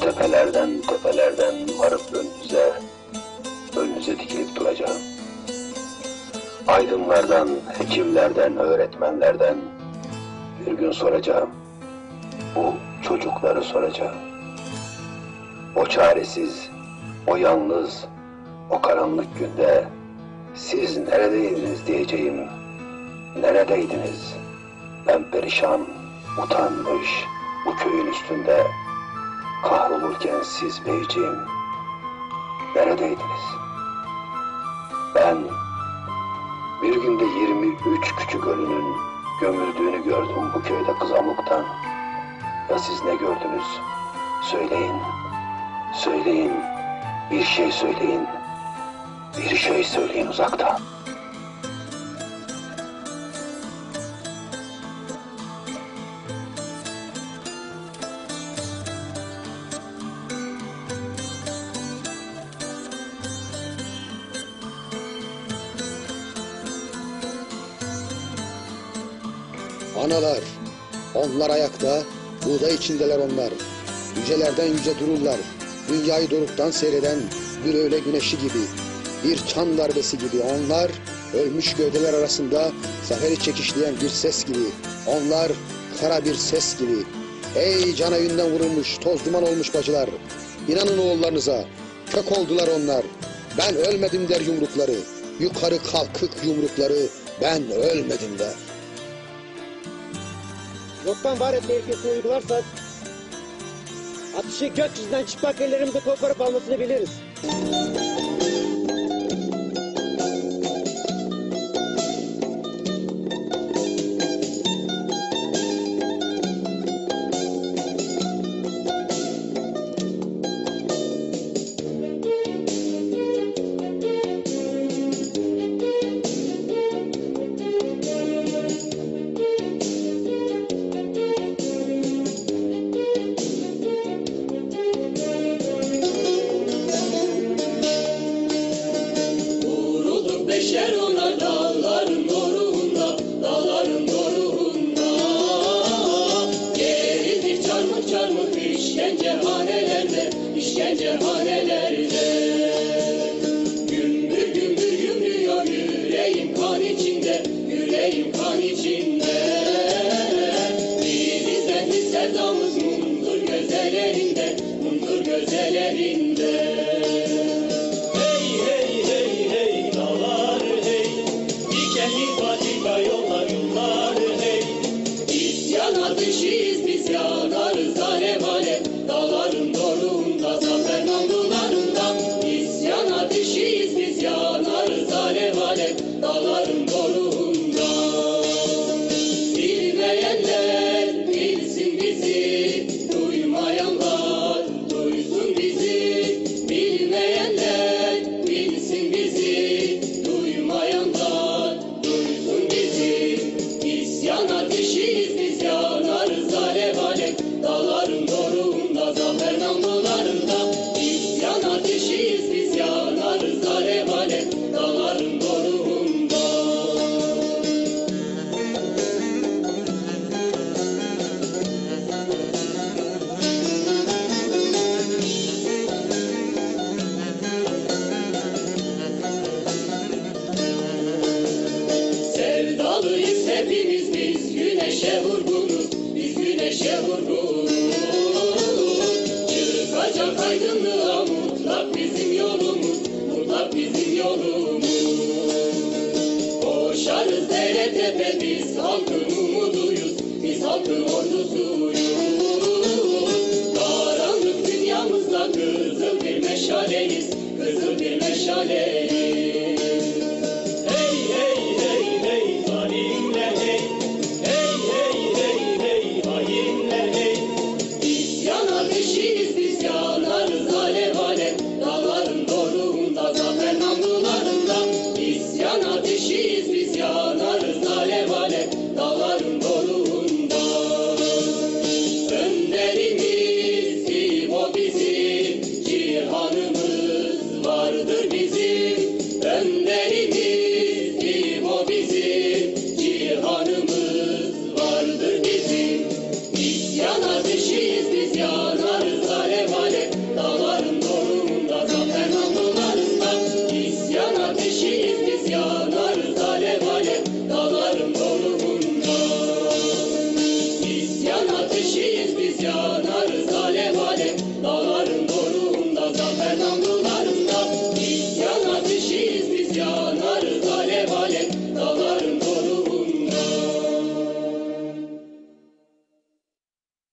Tepelerden tepelerden varıp önünüze, önünüze dikilip duracağım. Aydınlardan, hekimlerden, öğretmenlerden bir gün soracağım. Bu çocukları soracağım. O çaresiz, o yalnız, o karanlık günde siz neredeydiniz diyeceğim. Neredeydiniz? Ben perişan, utanmış bu köyün üstünde kahrolurken siz beyciğim neredeydiniz? Ben bir günde 23 küçük ölünün gömüldüğünü gördüm bu köyde kızamuktan. Ya siz ne gördünüz? Söyleyin, söyleyin, bir şey söyleyin, bir şey söyleyin uzakta. Analar, onlar ayakta, buğday içindeler onlar. Yücelerden yüce dururlar. Dünyayı doruktan seyreden bir öğle güneşi gibi, bir çan darbesi gibi onlar, ölmüş gövdeler arasında zaferi çekişleyen bir ses gibi. Onlar kara bir ses gibi. Ey cana yünden vurulmuş, toz duman olmuş bacılar. İnanın oğullarınıza, kök oldular onlar. Ben ölmedim der yumrukları. Yukarı kalkık yumrukları, ben ölmedim der. Yoktan var etme ilkesini uygularsak atışı gökyüzünden çıplak ellerimizle koparıp almasını biliriz. İşkencehanelerde. Gümbür gümbür gümrüyor yüreğim kan içinde, yüreğim kan içinde. Bizden sevdamız mundur gözelerinde, mundur gözelerinde. Hey hey hey hey dağlar hey Dikenli patika yollar yollar hey İsyan ateşiyiz biz yanarız ateşiyiz biz yanarız alev alev Dağların doruğunda Hallelujah. Fernando